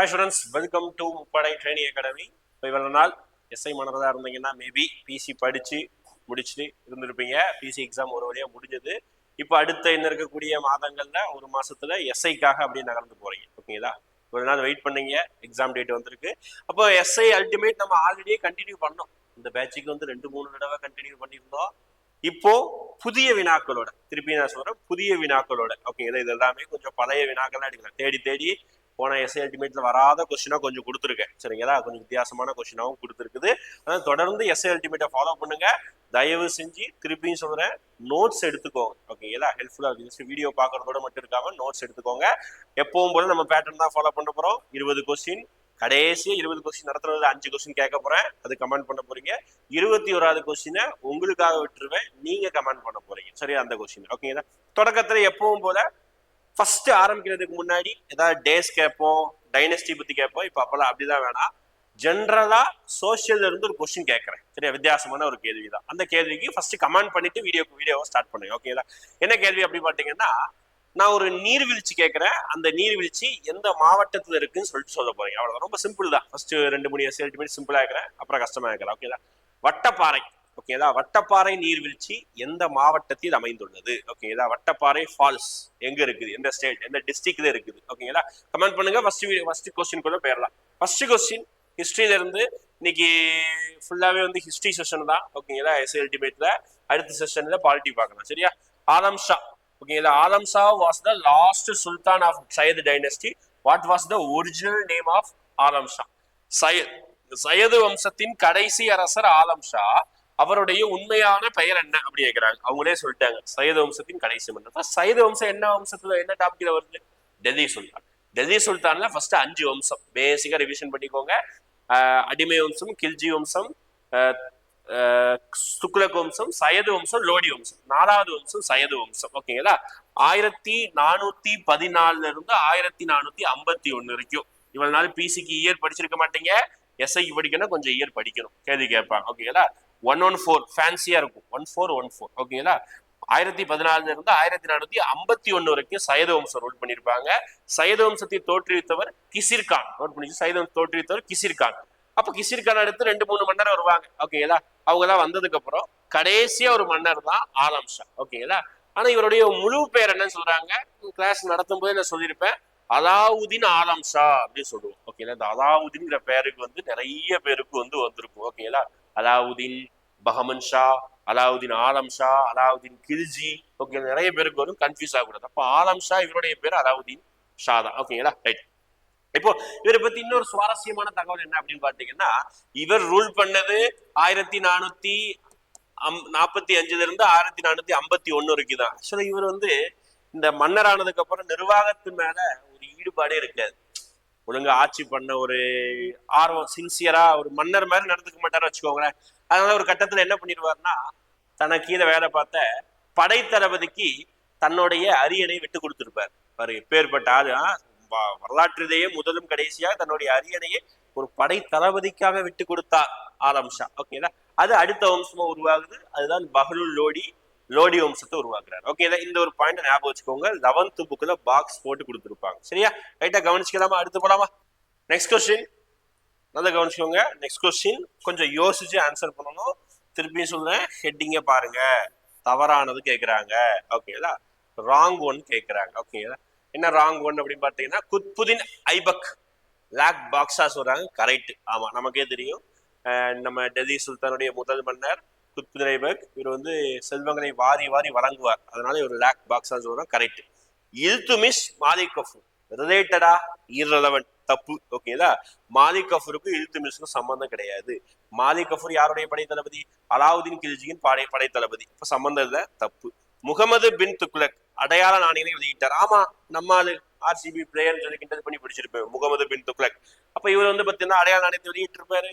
Hi students welcome to Muppadai training academy இப்போ இவ்வளோ நாள் எஸ்ஐ மாணவராக இருந்தீங்கன்னா மேபி பிசி படித்து முடிச்சுட்டு இருந்திருப்பீங்க. பிசி எக்ஸாம் ஒரு வழியாக முடிஞ்சது. இப்போ அடுத்த இன்னும் இருக்கக்கூடிய மாதங்களில் ஒரு மாதத்தில் எஸ்ஐக்காக அப்படியே நகர்ந்து போறீங்க. ஓகேங்களா ஒரு நாள் வெயிட் பண்ணீங்க. எக்ஸாம் டேட் வந்திருக்கு. அப்போ எஸ்ஐ அல்டிமேட் நம்ம ஆல்ரெடியே கண்டினியூ பண்ணோம். இந்த பேட்சுக்கு வந்து ரெண்டு மூணு தடவை கண்டினியூ பண்ணியிருந்தோம். இப்போ புதிய வினாக்களோட திருப்பி நான் சொல்றேன் புதிய வினாக்களோட. ஓகேங்களா இது எல்லாமே கொஞ்சம் பழைய வினாக்கள் எடுக்கலாம். தேடி தேடி போன எஸ்ஐ அல்டிமேட்ல வராத கொஸ்டினா கொஞ்சம் கொடுத்துருக்கேன். சரிங்களா? கொஞ்சம் வித்தியாசமான கொஸ்டினாவும் கொடுத்துருக்குது. அதனால தொடர்ந்து எஸ்ஐ அல்டிமேட்டை ஃபாலோ பண்ணுங்க. தயவு செஞ்சு திருப்பியும் சொல்றேன். நோட்ஸ் எடுத்துக்கோங்க. ஓகேங்களா? ஹெல்ப்ஃபுல்லா இருக்கு வீடியோ பார்க்கறதோட மட்டும் இருக்காம நோட்ஸ் எடுத்துக்கோங்க. எப்பவும் போல நம்ம பேட்டர்ன் தான் ஃபாலோ பண்ண போறோம். இருபது கொஸ்டின் கடைசி இருபது கொஸ்டின் நடத்துறது அஞ்சு கொஸ்டின் கேட்க போறேன். அது கமெண்ட் பண்ண போறீங்க. இருபத்தி ஓராவது கொஸ்டினை உங்களுக்காக விட்டுருவேன். நீங்க கமெண்ட் பண்ண போறீங்க. சரியா? அந்த கொஸ்டின் ஓகேங்களா? தொடக்கத்துல எப்பவும் போல ஃபர்ஸ்ட் ஆரம்பிக்கிறதுக்கு முன்னாடி ஏதாவது டேஸ் கேட்போம் டைனஸ்டி பத்தி கேட்போம். இப்போ அப்பெல்லாம் அப்படிதான் வேணாம் ஜென்ரலா சோசியல்ல இருந்து ஒரு கொஸ்டின் கேட்கறேன். சரியா? வித்தியாசமான ஒரு கேள்வி தான் அந்த கேள்விக்கு ஃபர்ஸ்ட் கமெண்ட் பண்ணிட்டு வீடியோ வீடியோவை ஸ்டார்ட் பண்ணுங்க. ஓகேங்களா என்ன கேள்வி அப்படி பாத்தீங்கன்னா நான் ஒரு நீர்வீழ்ச்சி கேட்கறேன். அந்த நீர்வீழ்ச்சி எந்த மாவட்டத்துல இருக்குன்னு சொல்லிட்டு சொல்ல போறீங்க. அவ்வளவு ரொம்ப சிம்பிள் தான். ஃபர்ஸ்ட் ரெண்டு மூணு எஸ்எல்டி பண்ணி சிம்பிளா இருக்கிறேன். அப்புறம் கஷ்டமா இருக்கிறேன். ஓகேதா வட்டப்பாறை. ஓகேதா வட்டப்பாறை நீர்வீழ்ச்சி எந்த மாவட்டத்தில் அமைந்துள்ளது? ஓகேதா வட்டப்பாறை ஃபால்ஸ் எங்க இருக்குது? எந்த ஸ்டேட் எந்த டிஸ்ட்ரிக்ட்ல இருக்குது? ஓகேங்களா கமெண்ட் பண்ணுங்க. ஃபர்ஸ்ட் ஃபர்ஸ்ட் கொஸ்டின் கூட போயிடலாம். ஃபர்ஸ்ட் கொஸ்டின் ஹிஸ்ட்ரியில இருந்து இன்னைக்கு ஃபுல்லாவே வந்து ஹிஸ்டரி செஷன் தான். ஓகேங்களா எஸ்எல் டிபேட்ல அடுத்த செஷன்ல பாலிட்டி பார்க்கலாம். சரியா? ஆலம் ஷா. ஓகேங்களா Alam Shah was the last sultan of Sayyid dynasty what was the original name of Alam Shah? Sayyid. Sayyid வம்சத்தின் கடைசி அரசர் ஆலம் ஷா. அவருடைய உண்மையான பெயர் என்ன அப்படி கேட்கிறாங்க அவங்களே சொல்லிட்டாங்க. சைத வம்சத்தின் கடைசி மன்னர். சைத வம்சம் என்ன வம்சத்துல என்ன டாபிக்ல வருது? டெல்லி சுல்தான். டெல்லி சுல்தான்ல ஃபர்ஸ்ட் அஞ்சு வம்சம். பேசிக்கா ரிவிஷன் பண்ணிக்கோங்க. அடிமை வம்சம் கில்ஜி வம்சம் ஆஹ் ஆஹ் வம்சம் சயது வம்சம் லோடி வம்சம். நாலாவது வம்சம் சயது வம்சம். ஓகேங்களா ஆயிரத்தி நானூத்தி பதினாலுல இருந்து ஆயிரத்தி நானூத்தி ஐம்பத்தி ஒண்ணு வரைக்கும். இவ்வளவு நாள் பிசிக்கு இயர் படிச்சிருக்க மாட்டீங்க. எஸ்ஐக்கு படிக்கணும் கொஞ்சம் இயர் படிக்கணும். கேள்வி கேட்பாங்க. ஓகேங்களா ஒன் ஒன் ஃபோர் ஃபேன்சியா இருக்கும். ஒன் ஃபோர் ஒன் ஃபோர் ஓகேங்களா ஆயிரத்தி பதினாலுல இருந்து ஆயிரத்தி நானூத்தி ஐம்பத்தி ஒன்னு வரைக்கும் சையத வம்சம் ரூல் பண்ணியிருப்பாங்க சையத வம்சத்தை தோற்றுவித்தவர் கிசிர்கான். நோட் பண்ணி சையத வம்சம் தோற்றுவித்தவர் கிசிர்கான். அப்ப கிசிர்கான் அடுத்து ரெண்டு மூணு மன்னர் வருவாங்க. ஓகேங்களா அவங்க எல்லாம் வந்ததுக்கு அப்புறம் கடைசியா ஒரு மன்னர் தான் ஆலம் ஷா. ஓகேங்களா ஆனா இவருடைய முழு பேர் என்னன்னு சொல்றாங்க? கிளாஸ் நடத்தும் போது நான் சொல்லியிருப்பேன். அலாவுதீன் ஆலம் ஷா அப்படின்னு சொல்லுவோம். ஓகேங்களா இந்த அலாவுதீன்ங்கிற பேருக்கு வந்து நிறைய பேருக்கு வந்து வந்திருக்கும். ஓகேங்களா அலாவுதீன் பகமன் ஷா அலாவுதீன் ஆலம் ஷா அலாவுதீன் கில்ஜி ஓகே நிறைய பேருக்கு வரும் கன்ஃபியூஸ் ஆகக்கூடாது. அப்போ ஆலம் ஷா இவருடைய பேர் அலாவுதீன் ஷா தான். ஓகேங்களா ரைட் இப்போ இவரை பத்தி இன்னொரு சுவாரஸ்யமான தகவல் என்ன அப்படின்னு பாத்தீங்கன்னா இவர் ரூல் பண்ணது ஆயிரத்தி நானூத்தி அம் நாற்பத்தி அஞ்சுல இருந்து ஆயிரத்தி நானூத்தி ஐம்பத்தி ஒண்ணு வரைக்கும் தான். ஆக்சுவலா இவர் வந்து இந்த மன்னர் ஆனதுக்கு அப்புறம் நிர்வாகத்து மேல ஒரு ஈடுபாடே இருக்காது. ஒழுங்கா ஆட்சி பண்ண ஒரு ஆர்வம் சின்சியரா ஒரு மன்னர் மாதிரி நடந்துக்க மாட்டாரு வச்சுக்கோங்களேன். அதனால ஒரு கட்டத்துல என்ன பண்ணிடுவாருன்னா தனக்கு கீழே வேலை பார்த்த படைத்தளபதிக்கு தன்னுடைய அரியணை விட்டு கொடுத்துருப்பார். பாரு எப்பேற்பட்ட ஆளு வ- வரலாற்றிலேயே முதலும் கடைசியாக தன்னுடைய அரியணையை ஒரு படை தளபதிக்காக விட்டு கொடுத்தார் ஆலம்ஷா ஓகேங்களா? அது அடுத்த வம்சமா உருவாகுது. அதுதான் பகலுல் லோடி லோடி வம்சத்தை உருவாக்குறாரு. ஓகே இந்த ஒரு பாயிண்ட் ஞாபகம் வச்சுக்கோங்க. லெவன்த் புக்ல பாக்ஸ் போட்டு கொடுத்துருப்பாங்க. சரியா? ரைட்டா கவனிச்சுக்கலாமா? அடுத்து போலாமா? நெக்ஸ்ட் கொஸ்டின் நல்லா கவனிச்சுக்கோங்க. நெக்ஸ்ட் கொஸ்டின் கொஞ்சம் யோசிச்சு ஆன்சர் பண்ணணும். திருப்பியும் சொல்றேன். ஹெட்டிங்க பாருங்க. தவறானது கேட்குறாங்க ஓகேங்களா ராங் ஒன் கேட்கறாங்க ஓகேங்களா என்ன ராங் ஒன் அப்படின்னு பார்த்தீங்கன்னா குத்புதின் ஐபக். லாக் பாக்ஸா சொல்றாங்க. கரெக்ட் ஆமா நமக்கே தெரியும். நம்ம டெல்லி சுல்தானுடைய முதல் மன்னர். குத்புதின் இவர் வந்து செல்வங்களை வாரி வாரி வழங்குவார். அதனால இவர் லாக் பாக்ஸா சொல்றாங்க கரெக்ட் இல்துமிஷ் மாலிக் கஃபூர். ரிலேட்டடா irrelevant. தப்பு. ஓகேதா மாலிக் கஃபூருக்கு இல்துமிஷ்க்கும் சம்பந்தம் கிடையாது. மாலிக் கஃபூர் யாருடைய படை தளபதி அலாவுதீன் கில்ஜியின் படை படை தளபதி இப்ப சம்பந்தம் இல்லை? தப்பு. முகமது பின் துக்லக் அடையாள நாணயங்களை வெளியிட்டார். ஆமா நம்ம ஆளு ஆர்சிபி பிளேயர் சொல்லி கிண்டல் பண்ணி பிடிச்சிருப்பேன். முகமது பின் துக்லக் அப்ப இவர் வந்து பாத்தீங்கன்னா அடையாள நாணயத்தை வெளியிட்டிருப்பாரு.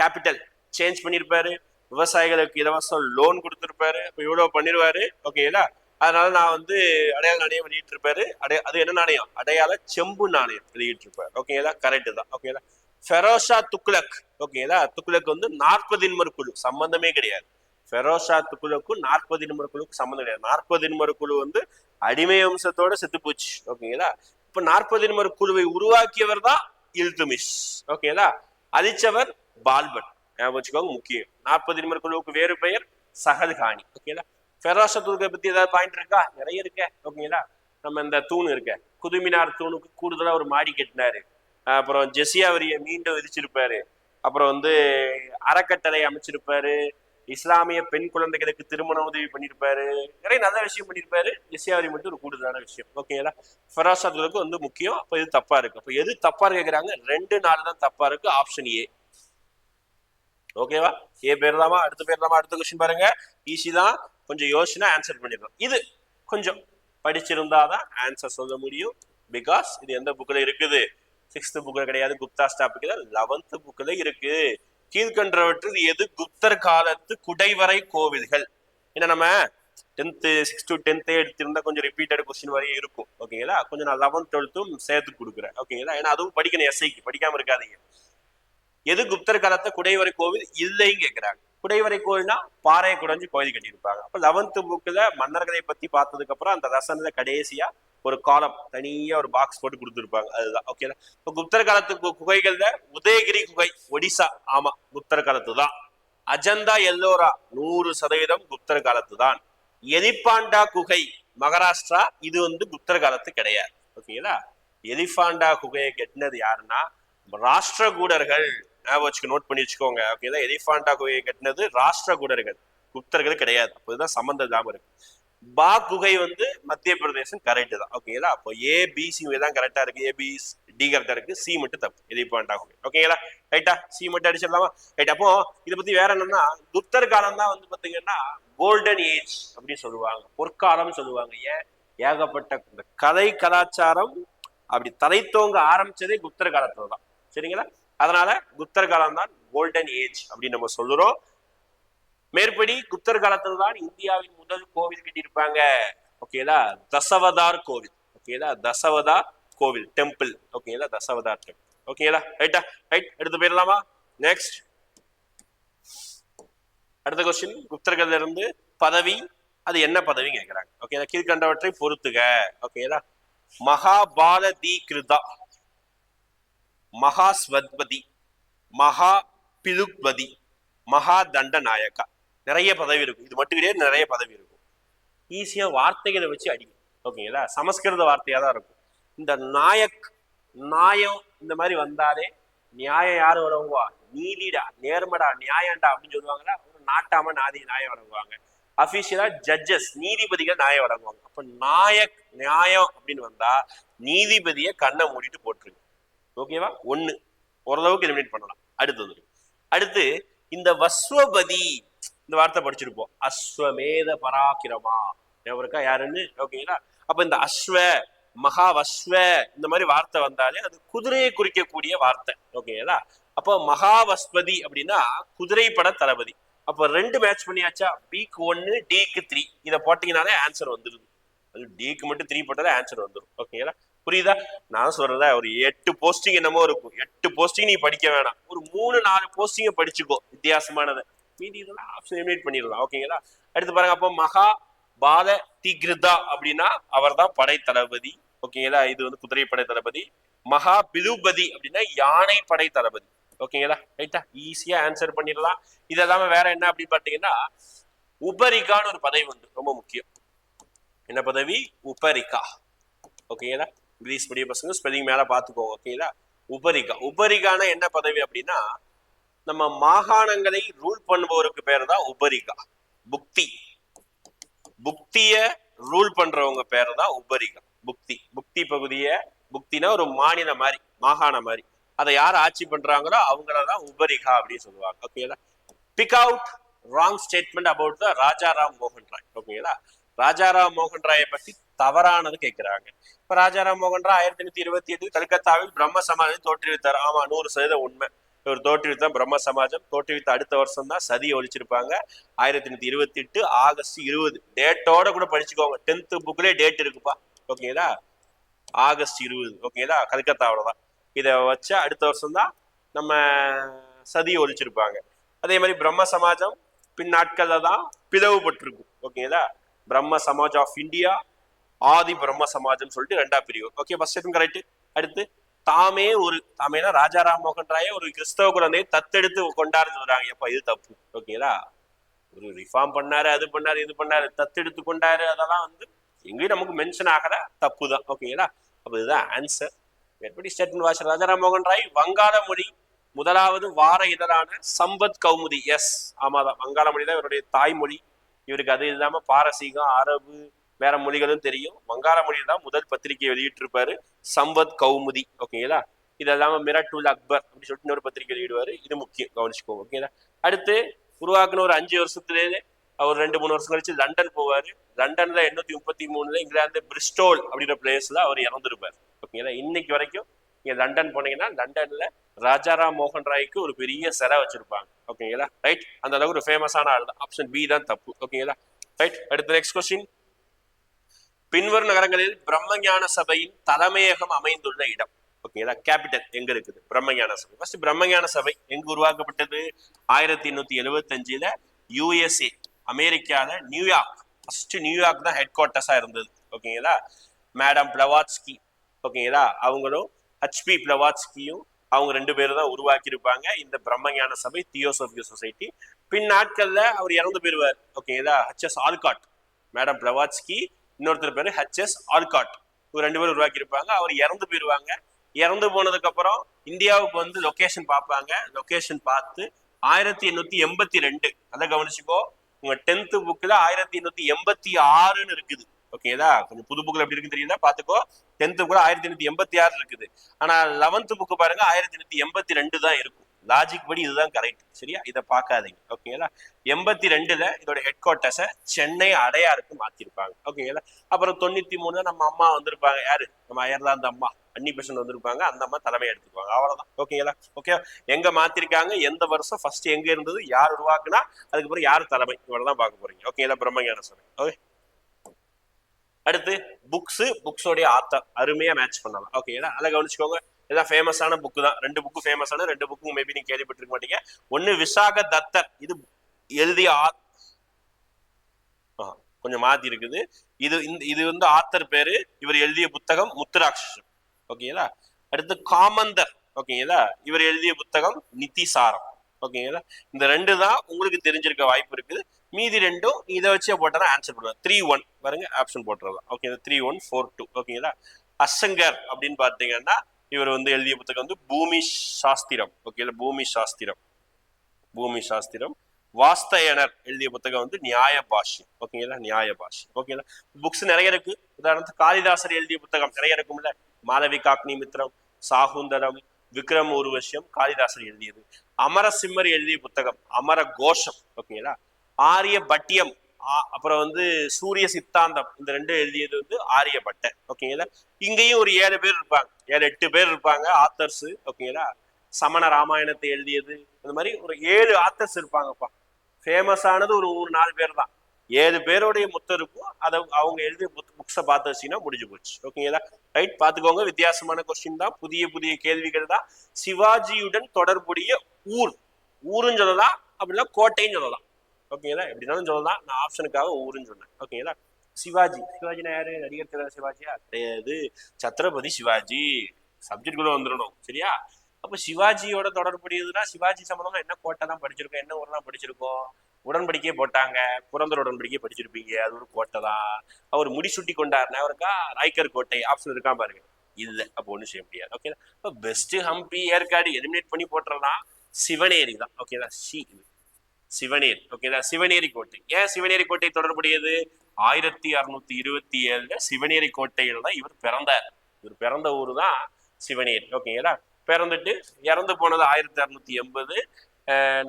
கேபிட்டல் சேஞ்ச் பண்ணியிருப்பாரு. விவசாயிகளுக்கு இலவசம் லோன் கொடுத்துருப்பாரு. இப்ப இவ்வளவு பண்ணிடுவாரு ஓகேங்களா அதனால நான் வந்து அடையாள நாணயம் வெளியிட்டிருப்பாரு. அடைய அது என்ன நாணயம்? அடையாள செம்பு நாணயம் வெளியிட்டிருப்பாரு. ஓகேங்களா கரெக்ட் தான். ஓகேங்களா ஃபெரோஷா துக்லக் ஓகேங்களா துக்லக் வந்து நாற்பது இன்மர் குழு. சம்பந்தமே கிடையாது. ஃபெரோஷா துக்குலுக்கும் நாற்பது நிமிட குழுக்கும் சம்மந்தம் கிடையாது. நாற்பது நிமிட குழு வந்து அடிமை வம்சத்தோட செத்து போச்சு. ஓகேங்களா இப்ப நாற்பது நிமிட குழுவை உருவாக்கியவர் தான் இல்துமிஷ். ஓகேங்களா அழிச்சவர் பால்பட் ஞாபகம் வச்சுக்கோங்க முக்கியம். நாற்பது நிமிட குழுவுக்கு வேறு பெயர் சஹல்கானி ஓகேங்களா ஃபெரோசத்துல்கை பத்தி ஏதாவது பாயிண்ட் இருக்கா? நிறைய இருக்க. ஓகேங்களா நம்ம இந்த தூண் இருக்க. குதுமினார் தூணுக்கு கூடுதலா ஒரு மாடி கட்டினாரு. அப்புறம் ஜெசியாவரிய மீண்டும் விதிச்சிருப்பாரு. அப்புறம் வந்து அறக்கட்டளை அமைச்சிருப்பாரு. இஸ்லாமிய பெண் குழந்தைகளுக்கு திருமண உதவி பண்ணியிருப்பாரு நிறைய நல்ல விஷயம் பண்ணியிருப்பாரு ஜெசியாவரி மட்டும் ஒரு கூடுதலான விஷயம். ஓகேங்களா ஃபெரோசாத்துக்கு வந்து முக்கியம். அப்போ இது தப்பா இருக்கு. அப்போ எது தப்பா கேட்குறாங்க ரெண்டு நாள் தான் தப்பா இருக்கு. ஆப்ஷன் ஏ ஓகேவா ஏ பேர் தாமா அடுத்த பேர் தாமா அடுத்த கொஸ்டின் பாருங்க. ஈஸி தான். கொஞ்சம் யோசனை ஆன்சர் பண்ணிடலாம். இது கொஞ்சம் படிச்சிருந்தாதான் ஆன்சர் சொல்ல முடியும். பிகாஸ் இது எந்த புக்கில் இருக்குது? சிக்ஸ்த் புக்ல கிடையாது. குப்தா ஸ்டாப்புக்கு லெவன்த் புக்கில் இருக்கு. கீழ்கன்றவற்றில் எது? குப்தர் காலத்து குடைவரை கோவில்கள். ஏன்னா நம்ம? டென்த்து சிக்ஸ் டு டென்த்தே எடுத்திருந்தா கொஞ்சம் ரிப்பீட்டட் கொஸ்டின் வரையும் இருக்கும். ஓகேங்களா கொஞ்சம் நான் லெவன்த் டுவெல்த்தும் சேர்த்து கொடுக்குறேன். ஓகேங்களா ஏன்னா அதுவும் படிக்கணும் எஸ்ஐக்கு படிக்காம இருக்காதீங்க. எது குப்தர் காலத்தை குடைவரை கோவில் இல்லைன்னு கேட்கிறாங்க குடைவரை கோவில்னா பாறையை குடைஞ்சு கோயில் கட்டியிருப்பாங்க. அப்ப லெவன்த் புக்ல மன்னர்களை பத்தி பார்த்ததுக்கு அப்புறம் அந்த ரசனத்தை கடைசியா ஒரு காலம் தனியா ஒரு பாக்ஸ் போட்டு கொடுத்துருப்பாங்க. அதுதான். ஓகேங்களா இப்போ குப்தர் காலத்து கு- குகைகள்ல உதயகிரி குகை ஒடிசா. ஆமா குப்தர் காலத்து தான் அஜந்தா எல்லோரா? நூறு சதவீதம் குப்தர் காலத்து தான் எலிபாண்டா குகை மகாராஷ்டிரா இது வந்து குப்தர் காலத்து கிடையாது. ஓகேங்களா எலிபாண்டா குகையை கட்டினது யாருன்னா ராஷ்டிரகூடர்கள். ஞாபகம் வச்சுக்க நோட் பண்ணி வச்சுக்கோங்க. ஓகேங்களா எலிஃபாண்டா குகையை கட்டினது ராஷ்டிரகூடர்கள் குப்தர்கள் கிடையாது. அப்போ இதுதான் தாம இருக்கு. பா குகை வந்து மத்திய பிரதேசம் கரெக்ட் தான். ஓகேங்களா அப்போ ஏ பி தான் கரெக்டா இருக்கு. ஏ பி டி கரெக்டா இருக்கு. சி மட்டும் தப்பு. எலிஃபாண்டா குகை. ஓகேங்களா ரைட்டா சி மட்டும் அடிச்சிடலாமா? ரைட் அப்போ இதை பத்தி வேற என்னன்னா குப்தர் காலம் தான் வந்து பாத்தீங்கன்னா கோல்டன் ஏஜ் அப்படின்னு சொல்லுவாங்க. பொற்காலம்னு சொல்லுவாங்க. ஏன்? ஏகப்பட்ட இந்த கலை கலாச்சாரம் அப்படி தலைத்தோங்க ஆரம்பிச்சதே குப்தர் காலத்துல தான். சரிங்களா? அதனால குப்தர் காலம் தான் கோல்டன் ஏஜ் அப்படின்னு நம்ம சொல்லுறோம் மேற்படி குப்தர் காலத்துல தான் இந்தியாவின் முதல் கோவில் கட்டியிருப்பாங்க. ஓகேதா தசவதார் கோவில். ஓகேதா தசவதார் கோவில் டெம்பிள் ஓகேங்களா தசவதார் டெம்பிள் ஓகேங்களா ரைட்டா ரைட் எடுத்து போயிடலாமா? நெக்ஸ்ட் அடுத்த கொஸ்டின் குப்தர்கள்ல இருந்து பதவி அது என்ன பதவி கேட்கிறாங்க. ஓகேதா கீழ்கண்டவற்றை பொறுத்துக. ஓகேதா மகாபால கிருதா மகாஸ்வத்பதி மகா பிலுக்பதி மகா தண்ட நாயக்கா நிறைய பதவி இருக்கும். இது மட்டும் கிடையாது நிறைய பதவி இருக்கும். ஈஸியாக வார்த்தைகளை வச்சு அடி ஓகேங்களா? சமஸ்கிருத வார்த்தையாக தான் இருக்கும். இந்த நாயக் நாயம் இந்த மாதிரி வந்தாலே நியாயம் யாரு வழங்குவா நீதிடா நேர்மடா நியாயம்டா அப்படின்னு சொல்லுவாங்களா ஒரு நாட்டாம நாதி நியாயம் வழங்குவாங்க அபிஷியலா ஜட்ஜஸ் நீதிபதிகள் நியாயம் வழங்குவாங்க அப்ப நாயக் நியாயம் அப்படின்னு வந்தா நீதிபதியை கண்ணை மூடிட்டு போட்டுருங்க. ஓகேவா ஒன்று ஓரளவுக்கு எலிமினேட் பண்ணலாம். அடுத்தது அடுத்து இந்த வஸ்வபதி இந்த வார்த்தை படிச்சிருப்போம். அஸ்வமேத பராக்கிரமா. இருக்கா? யாருன்னு? ஓகேங்களா அப்ப இந்த அஸ்வ மகாவஸ்வ இந்த மாதிரி வார்த்தை வந்தாலே அது குதிரையை குறிக்கக்கூடிய வார்த்தை. ஓகேங்களா அப்போ மகாவஸ்பதி அப்படின்னா குதிரைப்பட தளபதி. அப்போ ரெண்டு மேட்ச் பண்ணியாச்சா? பிக்கு ஒன்னு டிக்கு த்ரீ இதை போட்டீங்கனாலே ஆன்சர் வந்துடுது அது டிக்கு மட்டும் த்ரீ போட்டாலே ஆன்சர் வந்துடும் ஓகேங்களா புரியுதா? நான் சொல்றதா ஒரு எட்டு போஸ்டிங் என்னமோ இருக்கும். எட்டு போஸ்டிங் நீ படிக்க வேணாம். ஒரு மூணு நாலு போஸ்டிங்க படிச்சுக்கோ வித்தியாசமானதை. மீதி இதெல்லாம் ஆப்ஷன் எலிமினேட் பண்ணிடலாம். ஓகேங்களா அடுத்து பாருங்க அப்போ மகா பால திகிருதா அப்படின்னா அவர் தான் படை தளபதி ஓகேங்களா இது வந்து குதிரை படை தளபதி மகா பிலுபதி அப்படின்னா யானை படை தளபதி ஓகேங்களா ரைட்டா ஈஸியா ஆன்சர் பண்ணிடலாம். இது இல்லாம வேற என்ன அப்படின்னு பாத்தீங்கன்னா உபரிகான்னு ஒரு பதவி உண்டு. ரொம்ப முக்கியம். என்ன பதவி? உபரிகா. ஓகேங்களா கிரீஸ் மீடியம் பசங்க ஸ்பெல்லிங் மேல பாத்துக்கோங்க ஓகேங்களா உபரிகா. உபரிகான என்ன பதவி அப்படின்னா நம்ம மாகாணங்களை ரூல் பண்ணுபவருக்கு பேர் தான் உபரிகா. புக்தி. புக்திய ரூல் பண்றவங்க பேர் தான் உபரிகா. புக்தி. புக்தி பகுதிய புக்தினா ஒரு மாநில மாதிரி மாகாண மாதிரி. அதை யார் ஆட்சி பண்றாங்களோ அவங்கள தான் உபரிகா அப்படின்னு சொல்லுவாங்க ஓகேங்களா pick out wrong statement about the Rajaram மோகன் ராய் ஓகேங்களா ராஜாராம் மோகன் ராயை பத்தி தவறானது கேட்கிறாங்க. இப்ப ராஜாராம் மோகன் ராய் ஆயிரத்தி எண்ணூத்தி இருபத்தி எட்டு கல்கத்தாவில் பிரம்ம சமாஜம் தோற்றுவித்தார். ஆமா நூறு சதவீதம் உண்மை. இவர் தோற்றுவித்த பிரம்ம சமாஜம். தோற்றுவித்த அடுத்த வருஷம் தான் சதி ஒழிச்சிருப்பாங்க. ஆயிரத்தி எண்ணூத்தி இருபத்தி எட்டு ஆகஸ்ட் இருபது. டேட்டோட கூட படிச்சுக்கோங்க. டென்த் புக்லயே டேட் இருக்குப்பா. ஓகேங்களா? ஆகஸ்ட் இருபது. ஓகேங்களா? கல்கத்தாவோட தான் இதை வச்சு அடுத்த வருஷம் தான் நம்ம சதி ஒழிச்சிருப்பாங்க. அதே மாதிரி பிரம்ம சமாஜம் பின் நாட்கள்ல தான் பிளவுபட்டிருக்கும். ஓகேங்களா? பிரம்ம சமாஜ் ஆஃப் இந்தியா ஆதி பிரம்ம சமாஜம் சொல்லிட்டு ரெண்டா பிரிவு ஓகே ஃபர்ஸ்ட் கரெக்ட் அடுத்து தாமே ஒரு தாமேனா ராஜாராம் மோகன் ராயே ஒரு கிறிஸ்தவ குழந்தையை தத்தெடுத்து கொண்டாருன்னு சொல்றாங்க. எப்ப இது தப்பு. ஓகேங்களா ஒரு ரிஃபார்ம் பண்ணாரு அது பண்ணாரு இது பண்ணாரு தத்தெடுத்து கொண்டாரு அதெல்லாம் வந்து எங்கேயும் நமக்கு மென்ஷன் ஆகிற தப்பு தான் ஓகேங்களா அப்ப இதுதான் ஆன்சர் எப்படி ஸ்டேட்மெண்ட் வாசர் ராஜாராம் மோகன் ராய் வங்காள மொழி முதலாவது வார இதழான சம்பத் கௌமுதி. எஸ் ஆமாதான். வங்காள மொழி தான் இவருடைய தாய்மொழி. இவருக்கு அது இல்லாம பாரசீகம் அரபு வேற மொழிகளும் தெரியும். வங்காள மொழியில் தான் முதல் பத்திரிகையை வெளியிட்டிருப்பாரு. சம்பத் கௌமுதி ஓகேங்களா இது இல்லாம மிரட்டுல் அக்பர் அப்படின்னு சொல்லிட்டு இன்னொரு பத்திரிகை வெளியிடுவாரு. இது முக்கியம் கவனிச்சுக்கோங்க ஓகேங்களா அடுத்து உருவாக்குன ஒரு அஞ்சு வருஷத்துலேயே அவர் ரெண்டு மூணு வருஷம் கழிச்சு லண்டன் போவாரு. லண்டன்ல எண்ணூத்தி முப்பத்தி மூணுல இங்கிலாந்து பிரிஸ்டோல் அப்படின்ற பிளேஸ்ல அவர் இறந்துருப்பார் ஓகேங்களா இன்னைக்கு வரைக்கும் நீங்க லண்டன் போனீங்கன்னா லண்டன்ல ராஜாராம் மோகன் ராய்க்கு ஒரு பெரிய சிலை வச்சிருப்பாங்க ஓகேங்களா ரைட் அந்த அளவுக்கு ஒரு ஃபேமஸான ஆள் தான் ஆப்ஷன் பி தான் தப்பு ஓகேங்களா ரைட் அடுத்த நெக்ஸ்ட் கொஸ்டின் பின்வரும் நகரங்களில் பிரம்மஞான சபையின் தலைமையகம் அமைந்துள்ள இடம். ஓகேங்களா கேபிட்டல் எங்க இருக்குது? பிரம்மஞான சபை. ஃபர்ஸ்ட் பிரம்மஞான சபை எங்க உருவாக்கப்பட்டது? ஆயிரத்தி எண்ணூத்தி எழுபத்தி அஞ்சுல யூஎஸ்ஏ அமெரிக்கால New York first New York தான் ஹெட் குவார்ட்டர்ஸா இருந்தது ஓகேங்களா மேடம் பிளவாட்ஸ்கி ஓகேங்களா அவங்களும் ஹச்பி பிளவாட்ஸ்கியும் அவங்க ரெண்டு பேரும் தான் உருவாக்கியிருப்பாங்க இந்த பிரம்மஞான சபை தியோசோபிய சொசைட்டி பின் நாட்கள்ல அவர் இறந்து போயிருவார் ஓகேங்களா ஹச்எஸ் ஆல்காட் மேடம் பிளவாட்ஸ்கி இன்னொருத்தர் பேரு ஹச்எஸ் ஆல்காட் இவர் ரெண்டு பேரும் உருவாக்கியிருப்பாங்க. அவர் இறந்து போயிருவாங்க. இறந்து போனதுக்கு அப்புறம் இந்தியாவுக்கு வந்து லொக்கேஷன் பார்ப்பாங்க. லொக்கேஷன் பார்த்து ஆயிரத்தி எண்ணூத்தி எண்பத்தி ரெண்டு. அதை கவனிச்சுக்கோ. உங்க டென்த் புக்ல ஆயிரத்தி எண்ணூத்தி எண்பத்தி ஆறுன்னு இருக்குது. ஓகேதா கொஞ்சம் புது புக்ல எப்படி இருக்குன்னு தெரியுதா? பாத்துக்கோ டென்த் கூட ஆயிரத்தி எண்ணூத்தி எண்பத்தி ஆறு இருக்குது. ஆனா லெவன்த் புக்கு பாருங்க ஆயிரத்தி எண்ணூத்தி எண்பத்தி ரெண்டு தான் இருக்கும். லாஜிக் படி இதுதான் கரெக்ட் சரியா? இதை பார்க்காதீங்க. ஓகேங்களா எண்பத்தி ரெண்டுல இதோட ஹெட் குவார்ட்டர்ஸை சென்னை அடையாருக்கு மாத்திருப்பாங்க. ஓகேங்களா அப்புறம் தொண்ணூத்தி மூணுல நம்ம அம்மா வந்திருப்பாங்க. யாரு? நம்ம அயர்லாந்து அம்மா. அன்னி பெஷன் வந்திருப்பாங்க. அந்த அம்மா தலைமை எடுத்துக்குவாங்க. அவ்வளவுதான். ஓகேங்களா ஓகே எங்க மாத்திருக்காங்க? எந்த வருஷம்? ஃபர்ஸ்ட் எங்க இருந்தது? யார் உருவாக்குனா? அதுக்கப்புறம் யார் தலைமை? இவ்வளவுதான் பார்க்க போறீங்க. ஓகேங்களா பிரம்மஞான சபை. ஓகே அடுத்து புக்ஸ் புக்ஸோடைய ஆத்தர் அருமையா மேட்ச் பண்ணலாம். ஓகேங்களா அதை கவனிச்சுக்கோங்க. இதான் ஃபேமஸான புக்கு தான். ரெண்டு புக்கு ஃபேமஸான ரெண்டு புக்கும் மேபி நீங்க கேள்விப்பட்டிருக்க மாட்டீங்க. ஒன்னு விசாக தத்தர். இது எழுதிய ஆ கொஞ்சம் மாத்தி இருக்குது. இது இந்த இது வந்து ஆத்தர் பேரு. இவர் எழுதிய புத்தகம் முத்துராட்சம் ஓகேங்களா? அடுத்து காமந்தர். ஓகேங்களா? இவர் எழுதிய புத்தகம் நிதிசாரம் ஓகேங்களா? இந்த ரெண்டு தான் உங்களுக்கு தெரிஞ்சிருக்க வாய்ப்பு இருக்குது. மீதி ரெண்டும் இதை வச்சே போட்டா ஆன்சர் பண்ணலாம் த்ரீ ஒன் பாருங்க option போட்டுறலாம் okay three one four two ஓகேங்களா? அசங்கர் அப்படின்னு பார்த்தீங்கன்னா இவர் வந்து எழுதிய புத்தகம் வந்து பூமி சாஸ்திரம். ஓகே பூமி சாஸ்திரம். பூமி சாஸ்திரம். வாஸ்தயனர் எழுதிய புத்தகம் வந்து நியாய பாஷ்யம் ஓகேங்களா நியாய பாஷ்யம் ஓகேங்களா புக்ஸ் நிறைய இருக்கு. உதாரணத்துக்கு காளிதாசர் எழுதிய புத்தகம் நிறைய இருக்கும்ல. மாலவிகாக்னி மித்ரம் சாகுந்தரம் விக்ரம் ஊர்வசியம் காளிதாசர் எழுதியது. அமர சிம்மர் எழுதிய புத்தகம் அமர கோஷம் ஓகேங்களா ஆரிய பட்டியம் அப்புறம் வந்து சூரிய சித்தாந்தம். இந்த ரெண்டு எழுதியது வந்து ஆரியபட்டை ஓகேங்களா? இங்கேயும் ஒரு ஏழு பேர் இருப்பாங்க. ஏழு எட்டு பேர் இருப்பாங்க ஆத்தர்ஸ் ஓகேங்களா? சமண ராமாயணத்தை எழுதியது. இந்த மாதிரி ஒரு ஏழு ஆத்தர்ஸ் இருப்பாங்கப்பா. ஃபேமஸானது ஒரு ஒரு நாலு பேர் தான். ஏழு பேருடைய முத்தம் இருக்கும். அதை அவங்க எழுதிய புக்ஸை பார்த்து வச்சிங்கன்னா முடிஞ்சு போச்சு. ஓகேங்களா? ரைட் பார்த்துக்கோங்க. வித்தியாசமான கொஸ்டின் தான். புதிய புதிய கேள்விகள் தான். சிவாஜியுடன் தொடர்புடைய ஊர். ஊருன்னு சொல்லலாம். அப்படின்னா கோட்டைன்னு சொல்லலாம். ஓகேங்களா எப்படினாலும் சொல்லலாம். நான் ஆப்ஷனுக்காக ஊருன்னு சொன்னேன். ஓகேங்களா சிவாஜி. சிவாஜினா யாரு? நடிகர் திரு சிவாஜியா? கிடையாது. சத்ரபதி சிவாஜி. சப்ஜெக்ட் வந்துடணும். சரியா? அப்போ சிவாஜியோட தொடர்புடையதுன்னா சிவாஜி சம்பந்தமா என்ன கோட்டை தான் படிச்சிருக்கோம்? என்ன ஊர்லாம் படிச்சிருக்கோம்? உடன்படிக்கையே போட்டாங்க. புரந்தர் உடன்படிக்கை படிச்சிருப்பீங்க. அது ஒரு கோட்டை தான். அவர் முடிசூட்டி கொண்டாருனா அவருக்கா? ராய்கர் கோட்டை. ஆப்ஷன் இருக்கா பாருங்க. இல்லை. அப்போ ஒன்றும் செய்ய முடியாது. ஓகே இப்போ பெஸ்ட் ஹம்பி ஏற்காடு எலிமினேட் பண்ணி போட்டுறலாம் சிவனேரி தான். ஓகேதா சி இது சிவனேரி. ஓகேதா சிவனேரி கோட்டை. ஏன் சிவனேரி கோட்டை தொடர்புடையது? ஆயிரத்தி அறுநூத்தி இருபத்தி ஏழுல சிவனேரி கோட்டையில தான் இவர் பிறந்தார். இவர் பிறந்த ஊர் தான் சிவனேரி. ஓகேங்களா பிறந்துட்டு இறந்து போனது ஆயிரத்தி அறுநூத்தி எண்பது.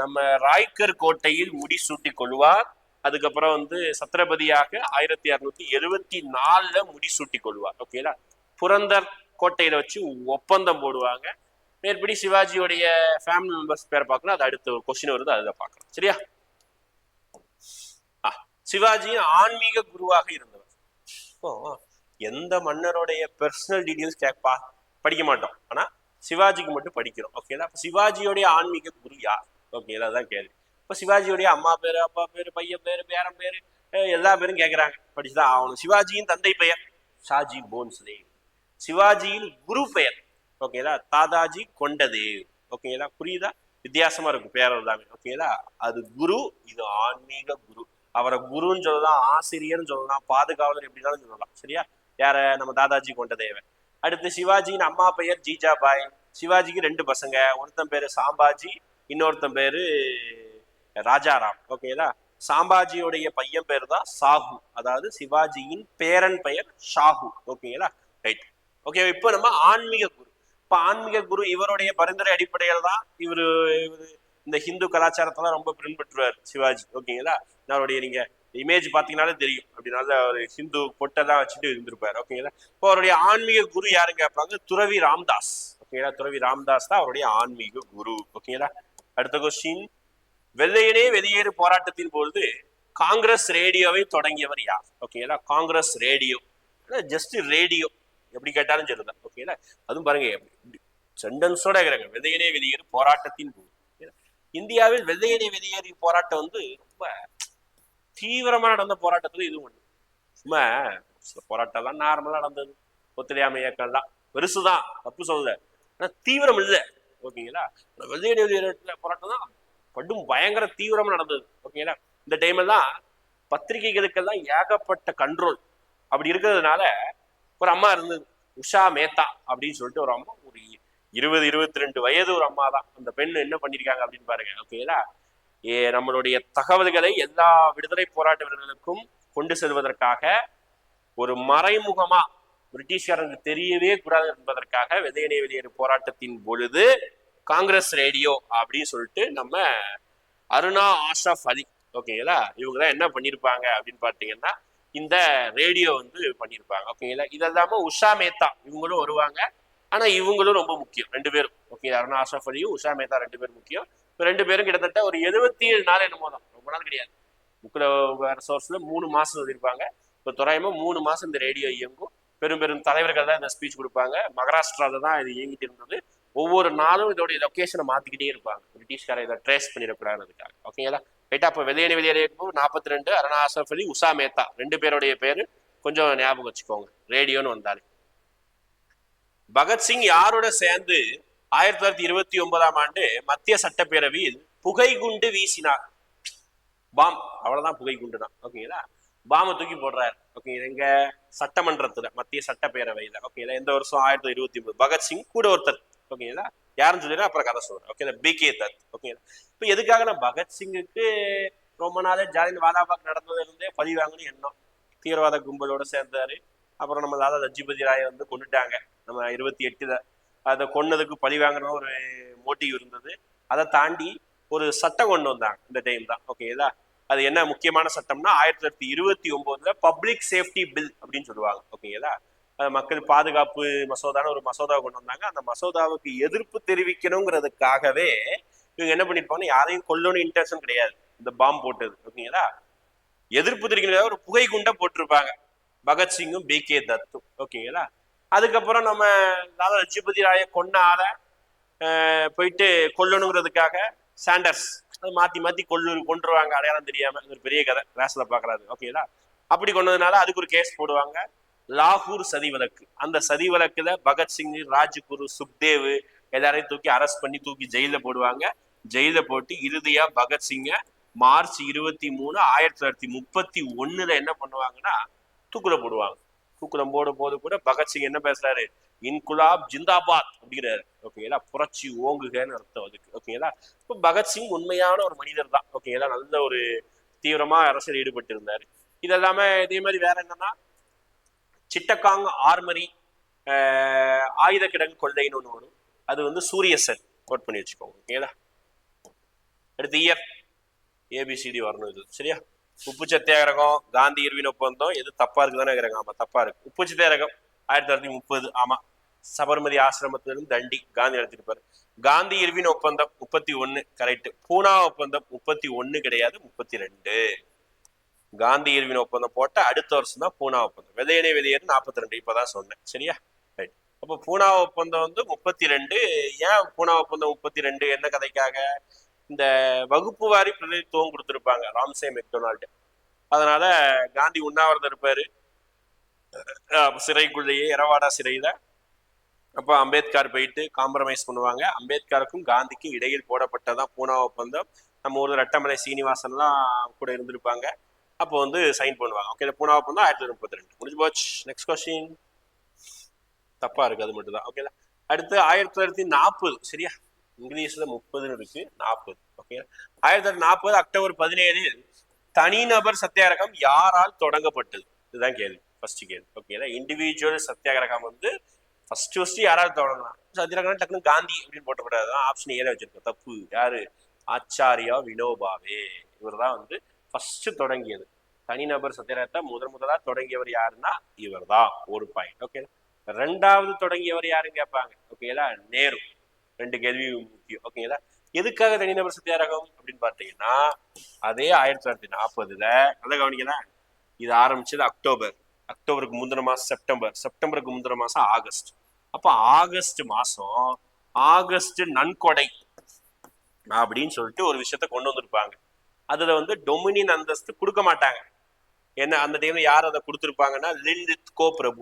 நம்ம ராய்கர் கோட்டையில் முடிசூட்டி கொள்வார். அதுக்கப்புறம் வந்து சத்ரபதியாக ஆயிரத்தி அறுநூத்தி எழுவத்தி நாலுல முடிசூட்டி கொள்வார். ஓகேங்களா புரந்தர் கோட்டையில வச்சு ஒப்பந்தம் போடுவாங்க. மேற்படி சிவாஜியோடைய ஃபேமிலி மெம்பர்ஸ் பேரை பார்க்கணும். அது அடுத்த ஒரு கொஸ்டின் வருது அதை பார்க்கலாம். சரியா? சிவாஜியின் ஆன்மீக குருவாக இருந்தவர். எந்த மன்னருடைய பர்சனல் டீடைல்ஸ் கேட்பா படிக்க மாட்டோம். ஆனா சிவாஜிக்கு மட்டும் படிக்கிறோம். ஓகேங்களா அப்ப சிவாஜியோடைய ஆன்மீக குரு யார்? ஓகேங்களா அதான் கேள்வி. இப்போ சிவாஜியோடைய அம்மா பேரு அப்பா பேர் பையன் பேரு பேரன் பேரு எல்லா பேரும் கேட்குறாங்க படிச்சுதான் ஆகணும். சிவாஜியின் தந்தை பெயர் ஷாஜி போன்ஸ்லே சிவாஜியின் குரு பெயர் ஓகேங்களா தாதாஜி கொண்டதேவ் ஓகேங்களா புரியுதா? வித்தியாசமா இருக்கும் பேர் எல்லாமே. ஓகேங்களா அது குரு இது ஆன்மீக குரு. அவரை குருன்னு சொல்லலாம் ஆசிரியர்னு சொல்லலாம் பாதுகாவலர் எப்படினாலும் சொல்லலாம். சரியா? யார? நம்ம தாதாஜி கொண்டதேவன் அடுத்து சிவாஜியின் அம்மா பெயர் ஜீஜாபாய். சிவாஜிக்கு ரெண்டு பசங்க. ஒருத்தன் பேரு சாம்பாஜி இன்னொருத்தன் பேரு ராஜாராம். ஓகேங்களா சாம்பாஜியுடைய பையன் பேர் தான் சாஹு. அதாவது சிவாஜியின் பேரன் பெயர் ஷாஹு. ஓகேங்களா ரைட் ஓகே இப்போ நம்ம ஆன்மீக குரு. இப்போ ஆன்மீக குரு இவருடைய பரிந்துரை அடிப்படையில் தான் இவரு இவரு இந்த ஹிந்து கலாச்சாரத்தெல்லாம் ரொம்ப பின்பற்றுவார் சிவாஜி. ஓகேங்களா? அவருடைய நீங்க இமேஜ் பார்த்தீங்கனாலே தெரியும். அப்படின்னால ஒரு ஹிந்து பொட்டெல்லாம் வச்சுட்டு இருந்திருப்பார். ஓகேங்களா? இப்போ அவருடைய ஆன்மீக குரு யாருன்னு கேட்பாங்க துறவி ராம்தாஸ். ஓகேங்களா? துறவி ராம்தாஸ் தான் அவருடைய ஆன்மீக குரு. ஓகேங்களா? அடுத்த கொஸ்டின் வெள்ளையனே வெளியேறு போராட்டத்தின் பொழுது காங்கிரஸ் ரேடியோவை தொடங்கியவர் யார்? ஓகேங்களா? Congress radio. Just radio. எப்படி கேட்டாலும் சரிதான். ஓகேங்களா அதுவும் பாருங்க சென்டென்ஸோட இருக்கிறாங்க. வெள்ளையனே வெளியேறு போராட்டத்தின் போது. இந்தியாவில் வெள்ளையனே வெளியேறி போராட்டம் வந்து ரொம்ப தீவிரமா நடந்த போராட்டத்துல இது ஒண்ணு. சும்மா சில போராட்டம்லாம் நார்மலா நடந்தது. ஒத்துழையாமை இயக்கம்லாம் பெருசுதான் தப்பு சொல்லல. ஆனா தீவிரம் இல்லை. ஓகேங்களா வெள்ளையனே வெளியேற போராட்டம் தான் படும் பயங்கர தீவிரமா நடந்தது. ஓகேங்களா இந்த டைம் எல்லாம் பத்திரிகைகளுக்கெல்லாம் ஏகப்பட்ட கண்ட்ரோல் அப்படி இருக்கிறதுனால ஒரு அம்மா இருந்தது. உஷா மேத்தா அப்படின்னு சொல்லிட்டு ஒரு அம்மா ஒரு இருபது இருபத்தி ரெண்டு வயது ஒரு அம்மா தான். அந்த பெண் என்ன பண்ணிருக்காங்க அப்படின்னு பாருங்க. ஓகேங்களா ஏ நம்மளுடைய தகவல்களை எல்லா விடுதலை போராட்ட வீரர்களுக்கும் கொண்டு செல்வதற்காக ஒரு மறைமுகமா பிரிட்டிஷ்காரங்களுக்கு தெரியவே கூடாது என்பதற்காக வெள்ளையனே வெளியேறு போராட்டத்தின் பொழுது காங்கிரஸ் ரேடியோ அப்படின்னு சொல்லிட்டு நம்ம அருணா ஆஷாஃப் அலி ஓகேங்களா இவங்க தான் என்ன பண்ணியிருப்பாங்க அப்படின்னு பார்த்தீங்கன்னா இந்த ரேடியோ வந்து பண்ணியிருப்பாங்க ஓகேங்களா இதெல்லாம உஷா மேத்தா இவங்களும் வருவாங்க. ஆனா இவங்களும் ரொம்ப முக்கியம் ரெண்டு பேரும் ஓகே அருணா ஆஷாஃப் அலியும் உஷா மேத்தா ரெண்டு பேரும் முக்கியம். இப்போ ரெண்டு பேரும் கிட்டத்தட்ட ஒரு எழுபத்தி ஏழு நாள் என்னமோ தான் ரொம்ப நாள் கிடையாது. புக்கில் சோர்ஸ்ல மூணு மாசம் எழுதியிருப்பாங்க. இப்போ தோராயமாக மூணு மாசம் இந்த ரேடியோ இயங்கும். பெரும் பெரும் தலைவர்கள் தான் இந்த ஸ்பீச் கொடுப்பாங்க. மகாராஷ்டிரால தான் இது இயங்கிட்டு இருந்தது. ஒவ்வொரு நாளும் இதோடைய லொக்கேஷனை மாற்றிக்கிட்டே இருப்பாங்க. பிரிட்டிஷ்காரை இதை ட்ரேஸ் பண்ணிடக்கூடாதுக்காக ஓகேங்களா ரைட்டா அப்போ வெளியணி வெளியேறியப்போ நாற்பத்தி ரெண்டு அருணா அலி உஷா மேத்தா. ரெண்டு பேருடைய பேரு கொஞ்சம் ஞாபகம் வச்சுக்கோங்க. ரேடியோன்னு வந்தாலே. பகத்சிங் யாரோட சேர்ந்து ஆயிரத்தி தொள்ளாயிரத்தி இருபத்தி ஒன்பதாம் ஆண்டு மத்திய சட்டப்பேரவையில் புகை குண்டு வீசினார்? பாம். அவ்வளவுதான் புகை குண்டு தான் ஓகேங்களா? பாம தூக்கி போடுறாரு. ஓகே எங்க சட்டமன்றத்துல மத்திய சட்டப்பேரவையில. ஓகேங்களா? எந்த வருஷம்? ஆயிரத்தி தொள்ளாயிரத்தி இருபத்தி ஒன்பது. பகத்சிங் கூட ஒருத்தர். ஓகேங்களா? யாருன்னு சொல்லிடுறேன் அப்புறம் கதை சொல்றேன். Okay B K Dutt okay இப்போ எதுக்காக நான் பகத்சிங்குக்கு ரொம்ப நாளே ஜாலியன் வாலாபாக் நடந்ததுல இருந்தே பழி வாங்கணும் எண்ணம். தீவிரவாத கும்பலோட சேர்ந்தாரு. அப்புறம் நம்ம தாதா லட்சுபதி ராயை வந்து கொண்டுட்டாங்க நம்ம இருபத்தி எட்டுல அதை கொன்னதுக்கு பழி வாங்கணும் ஒரு மோட்டிவ் இருந்தது. அதை தாண்டி ஒரு சட்டம் கொண்டு வந்தாங்க இந்த டைம் தான். ஓகேங்களா அது என்ன முக்கியமான சட்டம்னா ஆயிரத்தி தொள்ளாயிரத்தி இருபத்தி ஒன்பதுல பப்ளிக் சேஃப்டி பில் அப்படின்னு சொல்லுவாங்க. ஓகேங்களா மக்கள் பாதுகாப்பு மசோதான ஒரு மசோதாவை கொண்டு வந்தாங்க. அந்த மசோதாவுக்கு எதிர்ப்பு தெரிவிக்கணுங்கிறதுக்காகவே இவங்க என்ன பண்ணிருப்பாங்க யாரையும் கொல்லணும் இன்டென்ஷன் கிடையாது. இந்த பாம்பு போட்டது ஓகேங்களா? எதிர்ப்பு தெரிவிக்கணும் ஒரு புகை குண்டை போட்டிருப்பாங்க. பகத்சிங்கும் பி கே தத்தும் ஓகேங்களா? அதுக்கப்புறம் நம்ம தாதா லட்சுபதி ராய கொன்ன ஆளை அஹ், போயிட்டு கொல்லணுங்கிறதுக்காக சாண்டர்ஸ் அது மாத்தி மாத்தி கொல்லு கொண்டுருவாங்க அடையாளம் தெரியாம ஒரு பெரிய கதை. கிளாஸ்ல பாக்குறாரு ஓகேங்களா? அப்படி கொண்டதுனால அதுக்கு ஒரு கேஸ் போடுவாங்க. லாகூர் சதி வழக்கு அந்த சதி வழக்குல பகத்சிங் ராஜ்குரு சுக்தேவ் எல்லாரையும் தூக்கி அரெஸ்ட் பண்ணி தூக்கி ஜெயில போடுவாங்க. ஜெயில போட்டு இறுதியா பகத்சிங்க மார்ச் இருபத்தி மூணு ஆயிரத்தி தொள்ளாயிரத்தி முப்பத்தி ஒண்ணுல என்ன பண்ணுவாங்கன்னா தூக்குல போடுவாங்க. தூக்குல போடும் போது கூட பகத்சிங் என்ன பேசுறாரு? இன்குலாப் ஜிந்தாபாத் அப்படிங்கிறாரு. ஓகேங்களா? புரட்சி ஓங்குகன்னு அர்த்தம் அதுக்கு. ஓகேங்களா? இப்போ பகத்சிங் உண்மையான ஒரு மனிதர் தான். ஓகேங்களா? நல்ல ஒரு தீவிரமா அரசியல் ஈடுபட்டு இருந்தாரு இது இல்லாம இதே மாதிரி வேற என்னன்னா சிட்டகாங் ஆர்மரி ஆயுத கிடங்கு கொள்ளைன்னு ஒன்று வரும். அது வந்து சூரிய சார் நோட் பண்ணி வச்சுக்கோங்க ஓகேங்களா அடுத்து இயர் ஏபிசிடி வரணும் இது சரியா? உப்பு சத்தியாகிரகம் காந்தி இருவின் ஒப்பந்தம் எது தப்பா இருக்குதானே இருக்கிறாங்க ஆமா தப்பா இருக்கு. உப்பு சத்தியாகிரகம் ஆயிரத்தி தொள்ளாயிரத்தி முப்பது ஆமா. சபர்மதி ஆசிரமத்திலிருந்து தண்டி காந்தி நடத்திருப்பாரு காந்தி இருவின் ஒப்பந்தம் முப்பத்தி ஒன்னு கரெக்ட் பூனா ஒப்பந்தம் முப்பத்தி ஒன்னு கிடையாது முப்பத்தி ரெண்டு. காந்தி இருவின் ஒப்பந்தம் போட்ட அடுத்த வருஷம் தான் பூனா ஒப்பந்தம். விதையணை வெளியேறு நாற்பத்தி ரெண்டு இப்பதான் சொன்னேன். சரியா? ரைட் அப்போ பூனா ஒப்பந்தம் வந்து முப்பத்தி ரெண்டு ஏன் பூனா ஒப்பந்தம் முப்பத்தி ரெண்டு என்ன கதைக்காக? இந்த வகுப்பு வாரி பிரதிநிதித்துவம் கொடுத்திருப்பாங்க ராம்சே மெக்டொனால்டு. அதனால காந்தி உண்ணாவிரதம் இருப்பாரு. சிறைக்குள்ளேயே இரவாடா சிறையில. அப்போ அம்பேத்கர் போயிட்டு காம்ப்ரமைஸ் பண்ணுவாங்க. அம்பேத்கருக்கும் காந்திக்கும் இடையில் போடப்பட்டதான் பூனா ஒப்பந்தம். நம்ம ஊர்ல ரெட்டமலை சீனிவாசன்லாம் கூட இருந்திருப்பாங்க. அப்போ வந்து சைன் பண்ணுவாங்க. ஓகே பூனா ஒப்பந்தம் ஆயிரத்தி தொள்ளாயிரத்தி முப்பத்தி ரெண்டு. முடிஞ்சு போச்சு. நெக்ஸ்ட் கொஸ்டின் தப்பா இருக்கு அது மட்டும் தான் ஓகேங்களா அடுத்து ஆயிரத்தி தொள்ளாயிரத்தி நாற்பது. சரியா? இங்கிலீஷ்ல முப்பதுன்னு இருக்கு. நாற்பது. ஓகே ஆயிரத்தி தொள்ளாயிரத்தி நாற்பது அக்டோபர் பதினேழில் தனிநபர் சத்தியாகிரகம் யாரால் தொடங்கப்பட்டது? இதுதான் கேள்வி. ஃபர்ஸ்ட் கேள்வி. ஓகேங்களா இண்டிவிஜுவல் சத்தியாகிரகம் வந்து ஃபர்ஸ்ட் ஃபர்ஸ்ட் யாரால் தொடங்கலாம் சத்தியாகிரகம் டக்குனு காந்தி அப்படின்னு போட்டக்கூடாது ஆப்ஷன் ஏல வச்சிருக்கோம். தப்பு. யாரு? ஆச்சாரியா வினோபாவே. இவர் தான் வந்து ஃபர்ஸ்ட் தொடங்கியது. தனிநபர் சத்தியாகிரகத்தை முதன் முதலா தொடங்கியவர் யாருன்னா இவர் தான் ஒரு பாயிண்ட் ஓகே ரெண்டாவது தொடங்கியவர் யாருன்னு கேட்பாங்க ஓகேங்களா நேரு. ரெண்டு கேள்வி முக்கியம் ஓகேங்களா எதுக்காக தனிநபர் சத்தியாகிரகம் அப்படின்னு பார்த்தீங்கன்னா அதே ஆயிரத்தி தொள்ளாயிரத்தி நாற்பதுல நல்லா கவனிக்கலாம் இது ஆரம்பிச்சது அக்டோபர். அக்டோபருக்கு முந்தின மாசம் செப்டம்பர். செப்டம்பருக்கு முந்தின மாசம் ஆகஸ்ட். அப்ப ஆகஸ்ட் மாசம் ஆகஸ்ட் நன்கொடை அப்படின்னு சொல்லிட்டு ஒரு விஷயத்த கொண்டு வந்திருப்பாங்க. அதுல வந்து டொமினியன் அந்தஸ்து கொடுக்க மாட்டாங்க. என்ன அந்த டைம்ல யார் அதை கொடுத்துருப்பாங்கன்னா லின் லித் கோ பிரபு.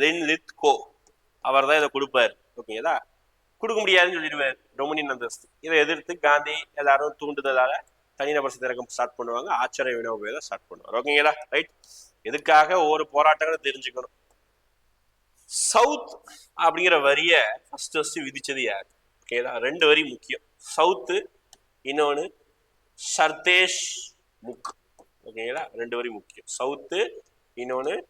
லின் லித் கோ அவர் தான் இதை கொடுப்பாரு. ஓகேங்களா கொடுக்க முடியாதுன்னு சொல்லிடுவார் டொமினியன் அந்தஸ்து. இதை எதிர்த்து காந்தி எல்லாரும் தூண்டுதலால தனிநபர் சத்திரகம் ஸ்டார்ட் பண்ணுவாங்க. ஆச்சரிய வினோபேதை ஸ்டார்ட் பண்ணுவார். ஓகேங்களா ரைட் எதுக்காக ஒவ்வொரு போராட்டங்களை தெரிஞ்சுக்கணும்? சவுத் அப்படிங்கிற வரிய ஃபர்ஸ்ட் ஃபர்ஸ்ட் விதிச்சது யார்? ஓகேதா ரெண்டு வரி முக்கியம். சவுத்து இன்னொன்று சர்தேஷ் முக். ஓகேங்களா? ரெண்டு வரி முக்கியம். சவுத்து இன்னொன்று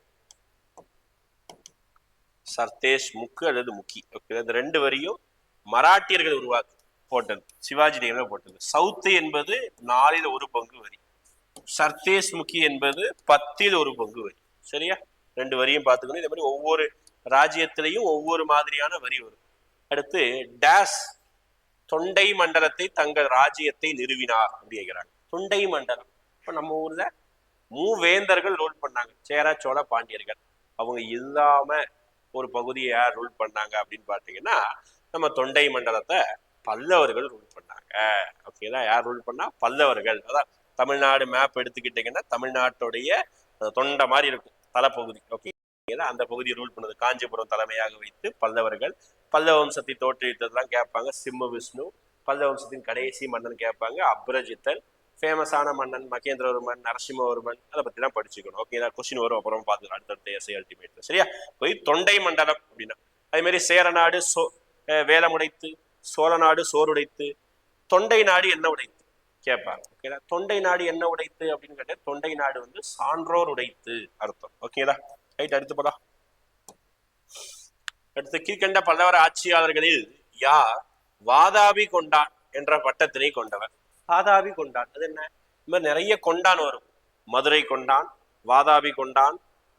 சர்தேஷ் முக்கு அல்லது முக்கி. ஓகே அந்த ரெண்டு வரியும் மராட்டியர்கள் உருவாக்கு போட்டது. சிவாஜி டைம்ல போட்டது. சவுத்து என்பது நாலில் ஒரு பங்கு வரி. சர்தேஷ் முக்கி என்பது பத்தில் ஒரு பங்கு வரி. சரியா? ரெண்டு வரியும் பார்த்துக்கணும். இதே மாதிரி ஒவ்வொரு ராஜ்யத்திலையும் ஒவ்வொரு மாதிரியான வரி வரும். அடுத்து டேஸ் தொண்டை மண்டலத்தை தங்கள் ராஜ்யத்தை நிறுவினார் அப்படிங்கிறாங்க தொண்டை மண்டலம். இப்ப நம்ம ஊர்ல மூவேந்தர்கள் ரூல் பண்ணாங்க. சேர சோழ பாண்டியர்கள். அவங்க இல்லாம ஒரு பகுதியை யார் ரூல் பண்ணாங்க அப்படின்னு பார்த்தீங்கன்னா நம்ம தொண்டை மண்டலத்தை பல்லவர்கள் ரூல் பண்ணாங்க. ஓகேங்களா யார் ரூல் பண்ணா? பல்லவர்கள். அதான் தமிழ்நாடு மேப் எடுத்துக்கிட்டீங்கன்னா தமிழ்நாட்டுடைய தொண்டை மாதிரி இருக்கும். தலைப்பகுதி. ஓகே அந்த பகுதியை ரூல் பண்ணது. காஞ்சிபுரம் தலைமையாக வைத்து பல்லவர்கள் பல்லவ வம்சத்தை தோற்றுவித்ததெல்லாம் கேட்பாங்க. சிம்ம விஷ்ணு பல்லவ வம்சத்தின் கடைசி மன்னன் கேட்பாங்க. அப்ரஜித்தன் ஃபேமஸான மன்னன் மகேந்திரவர்மன் நரசிம்மவர்மன் அதை பத்திலாம் படிச்சுக்கணும். ஓகே கொஸ்டின் வரும். அப்புறம் பார்த்துக்கலாம். அடுத்தடுத்த எஸ்ஐ அல்டிமேட் சரியா? போய் தொண்டை மண்டலம் அப்படின்னா அதே மாதிரி சேரநாடு சோ அஹ் வேலமுடைத்து சோழநாடு சோறுடைத்து தொண்டை நாடு என்ன உடைத்து கேட்பாங்க. ஓகேங்களா தொண்டை நாடு என்ன உடைத்து அப்படின்னு கேட்டால் தொண்டை நாடு வந்து சான்றோர் உடைத்து அர்த்தம். ஓகேங்களா ரைட் அடுத்து போலாம். அடுத்து கீழ்கண்ட பல்லவர ஆட்சியாளர்களில் யார்? வாதாபி கொண்டான் என்ற பட்டத்தினை கொண்டவர். வாதாபி கொண்டான் அது என்ன? இந்த மாதிரி நிறைய கொண்டான் வரும். மதுரை கொண்டான் வாதாபி கொண்டான்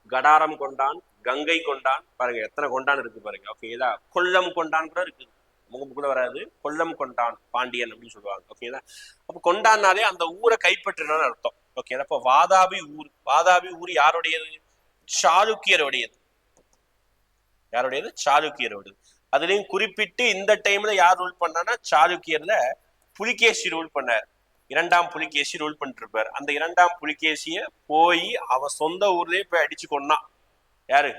கடாரம் கொண்டான் கங்கை கொண்டான். பாருங்க எத்தனை கொண்டான் இருக்கு பாருங்க. ஓகேதா கொல்லம் கொண்டான் கூட இருக்கு. முகப்பு கூட வராது. கொல்லம் கொண்டான் பாண்டியன் அப்படின்னு சொல்லுவாங்க. ஓகேங்களா அப்ப கொண்டான்னாலே அந்த ஊரை கைப்பற்றினான்னு அர்த்தம். ஓகேங்களா அப்போ வாதாபி ஊர் வாதாபி ஊர் யாருடையது? சாளுக்கியருடையது யாருடையது? சாளுக்கியரோடது அதுலயும் குறிப்பிட்டு இந்த டைம்ல யார் ரூல் பண்ணான்னா சாளுக்கியர்ல புலிகேசி ரூல் பண்ணார். இரண்டாம் புலிகேசி ரூல் பண்ணிட்டு அந்த இரண்டாம் புலிகேசிய போய் அவன் சொந்த ஊர்லயே போய் அடிச்சு கொண்டான் யாரு?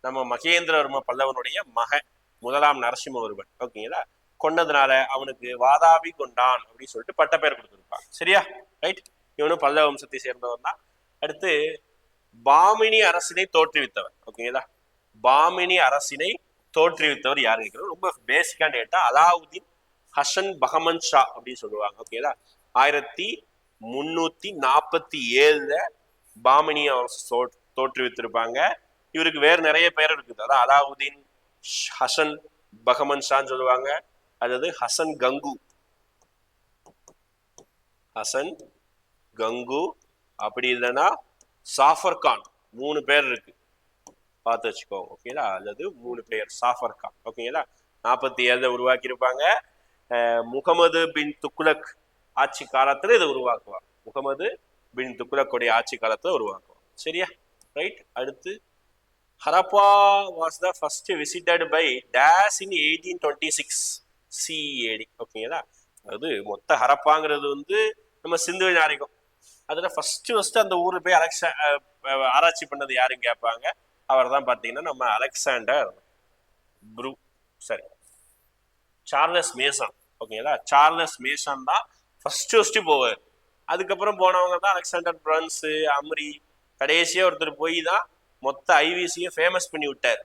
நம்ம மகேந்திரவர்ம பல்லவனுடைய மகன் முதலாம் நரசிம்மவர்மன். ஓகேங்களா? கொன்னதுனால அவனுக்கு வாதாபி கொண்டான் அப்படின்னு சொல்லிட்டு பட்டப்பெயர் கொடுத்துருப்பான். சரியா? ரைட் இவனும் பல்லவ வம்சத்தை சேர்ந்தவன் தான் அடுத்து பாமினி அரசினை தோற்றுவித்தவர். ஓகேங்களா பாமினி அரசினை தோற்றுவித்தவர் யாரு கேட்கிறோம்? ரொம்ப பேசிக்கான டேட்டா அலாவுதீன் ஹசன் பஹமன் ஷா அப்படின்னு சொல்லுவாங்க. ஓகேங்களா ஆயிரத்தி முன்னூத்தி நாற்பத்தி ஏழுல பாமினி அரசு தோற்றுவித்திருப்பாங்க. இவருக்கு வேறு நிறைய பேர் இருக்குது. அதான் அலாவுதீன் ஹசன் பகமன் ஷான்னு சொல்லுவாங்க. அதாவது ஹசன் கங்கு. ஹசன் கங்கு அப்படி இல்லைன்னா சாஃபர் கான். மூணு பேர் இருக்கு. பார்த்து வச்சுக்கோங்க ஓகேங்களா அல்லது மூணு பேர். சாஃபர் கான் ஓகேங்களா நாற்பத்தி ஏழுல உருவாக்கியிருப்பாங்க. முகமது பின் துக்குலக் ஆட்சி காலத்துல இதை உருவாக்குவாங்க. முகமது பின் துக்ளக்குடைய ஆட்சி காலத்துல உருவாக்குவாங்க. சரியா? ரைட் அடுத்து Harappa was the first visited by days in eighteen twenty six CAD ஓகேங்களா அது மொத்த ஹரப்பாங்கிறது வந்து நம்ம சிந்து நாரிகம் அதில் ஃபஸ்ட்டு ஃபஸ்ட்டு அந்த ஊர் போய் அலெக்சா ஆராய்ச்சி பண்ணது யாருன்னு கேட்பாங்க. அவர் தான் பார்த்தீங்கன்னா நம்ம அலெக்சாண்டர் ப்ரூ சரி. சார்லஸ் மேசன் ஓகேங்களா? சார்லஸ் மேசன் தான் ஃபஸ்ட்டு ஃபஸ்ட்டு போவார். அதுக்கப்புறம் போனவங்க தான் அலெக்சாண்டர் பிரன்ஸு அம்ரி கடைசியாக ஒருத்தர் போய் தான் மொத்த ஐவிசியை ஃபேமஸ் பண்ணி விட்டார்.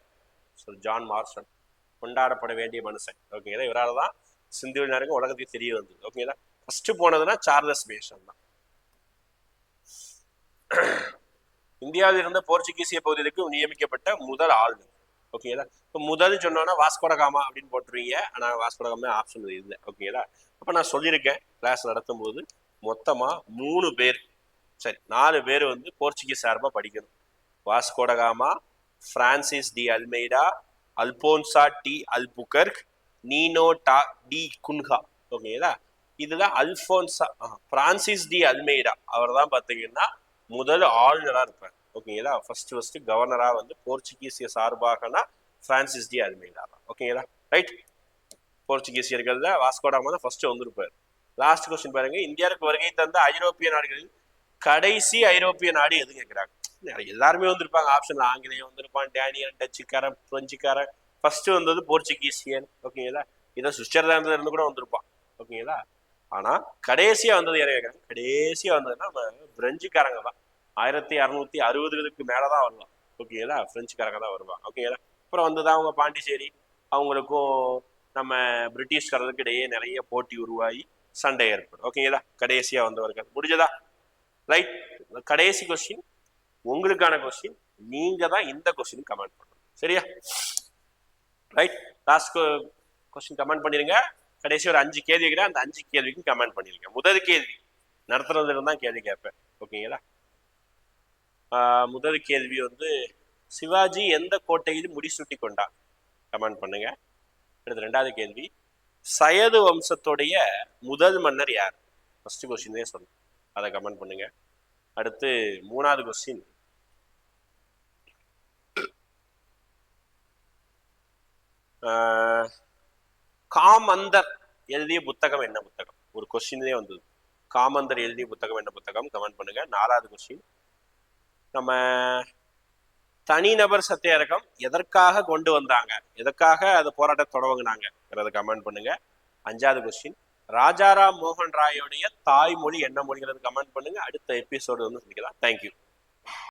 ஸோ ஜான் மார்சன் கொண்டாடப்பட வேண்டிய மனுஷன் ஓகேங்களா? இவரால் தான் சிந்து நேரங்க உலகத்துக்கு தெரிய வந்தது ஓகேங்களா? ஃபஸ்ட்டு போனதுன்னா சார்லஸ் மேசன் தான். இந்தியாவில் இருந்த போர்ச்சுகீசிய பகுதிகளுக்கு நியமிக்கப்பட்ட முதல் ஆளுநர் ஓகேங்களா இப்போ முதல் சொன்னோன்னா வாஸ்கோடகாமா அப்படின்னு போட்டுருவீங்க. ஆனால் வாஸ்கோடகாமா ஆப்ஷன் இல்லை. ஓகேங்களா அப்போ நான் சொல்லியிருக்கேன். கிளாஸ் நடத்தும் போது மொத்தமாக மூணு பேர். சரி நாலு பேர் வந்து போர்ச்சுகீஸ் சார்பாக படிக்கணும். Vasco da Gama Francis de Almeida Alfonso de Albuquerque Nino da de Cunha. ஓகேங்களா இதுதான் அல்போன்சா பிரான்சிஸ் டி அல்மெய்டா. அவர் தான் பார்த்தீங்கன்னா முதல் ஆளுநராக இருப்பார் ஓகேங்களா? ஃபர்ஸ்ட் ஃபர்ஸ்ட் கவர்னராக வந்து போர்ச்சுகீசிய சார்பாகனா பிரான்சிஸ் டி அல்மெய்டா ஓகேங்களா? ரைட் போர்ச்சுகீசியர்கள்ல வாஸ்கோடாமா தான் ஃபர்ஸ்ட் வந்திருப்பார். லாஸ்ட் கொஸ்டின் பாருங்க. இந்தியாவுக்கு வருகை தந்த ஐரோப்பிய நாடுகளில் கடைசி ஐரோப்பிய நாடு எது கேட்குறாங்க? எல்லாருமே வந்திருப்பாங்க. ஆப்ஷன்ல ஆங்கிலேயம் வந்திருப்பான் டேனியல் டச்சுக்காரன் பிரெஞ்சுக்காரன் ஃபர்ஸ்ட் வந்தது போர்ச்சுகீசியன் ஓகேங்களா? இதை சுவிட்சர்லாந்துல இருந்து கூட வந்திருப்பான். ஓகேங்களா? ஆனா கடைசியா வந்தது யாரை கேட்குறாங்க கடைசியா வந்ததுன்னா நம்ம பிரெஞ்சுக்காரங்க தான். ஆயிரத்தி அறுநூத்தி அறுபதுக்கு மேலதான் வருவான். ஓகேங்களா பிரெஞ்சுக்காரங்க தான் வருவாங்க ஓகேங்களா அப்புறம் வந்ததான் அவங்க பாண்டிச்சேரி. அவங்களுக்கும் நம்ம பிரிட்டிஷ்காரருக்கு இடையே நிறைய போட்டி உருவாகி சண்டை ஏற்படும். ஓகேங்களா கடைசியா வந்தவர்கள். முடிஞ்சதா? ரைட் கடைசி கொஸ்டின் உங்களுக்கான கொஸ்டின் நீங்க தான் இந்த கொஸ்டின் கமெண்ட் பண்ணணும். சரியா? ரைட் லாஸ்ட் கொஸ்டின் கமெண்ட் பண்ணிருங்க. கடைசி ஒரு அஞ்சு கேள்வி கேட்குறேன் அந்த அஞ்சு கேள்விக்கும் கமெண்ட் பண்ணியிருக்கேன் முதல் கேள்வி. நடத்துறதுல தான் கேள்வி கேட்பேன். ஓகேங்களா? முதல் கேள்வி வந்து சிவாஜி எந்த கோட்டையில் முடிசூட்டி கொண்டார்? கமெண்ட் பண்ணுங்க. அடுத்து ரெண்டாவது கேள்வி. சயது வம்சத்துடைய முதல் மன்னர் யார்? ஃபர்ஸ்ட் கொஸ்டினே சொல்லு அதை கமெண்ட் பண்ணுங்க. அடுத்து மூணாவது கொஸ்டின் காமந்தர். எழுதிய புத்தகம் என்ன புத்தகம்? ஒரு கொஸ்டினே வந்தது. காமந்தர் எழுதிய புத்தகம் என்ன புத்தகம்? கமெண்ட் பண்ணுங்க. நாலாவது கொஸ்டின் நம்ம தனிநபர் சத்தியாரகம் எதற்காக கொண்டு வந்தாங்க? எதற்காக அது போராட்டத்தை தொடங்கினாங்கிறத கமெண்ட் பண்ணுங்க. அஞ்சாவது கொஸ்டின் ராஜாராம் மோகன் ராயோடைய தாய்மொழி என்ன மொழிங்கிறது கமெண்ட் பண்ணுங்க. அடுத்த எபிசோடு வந்து சந்திக்கலாம். தேங்க்யூ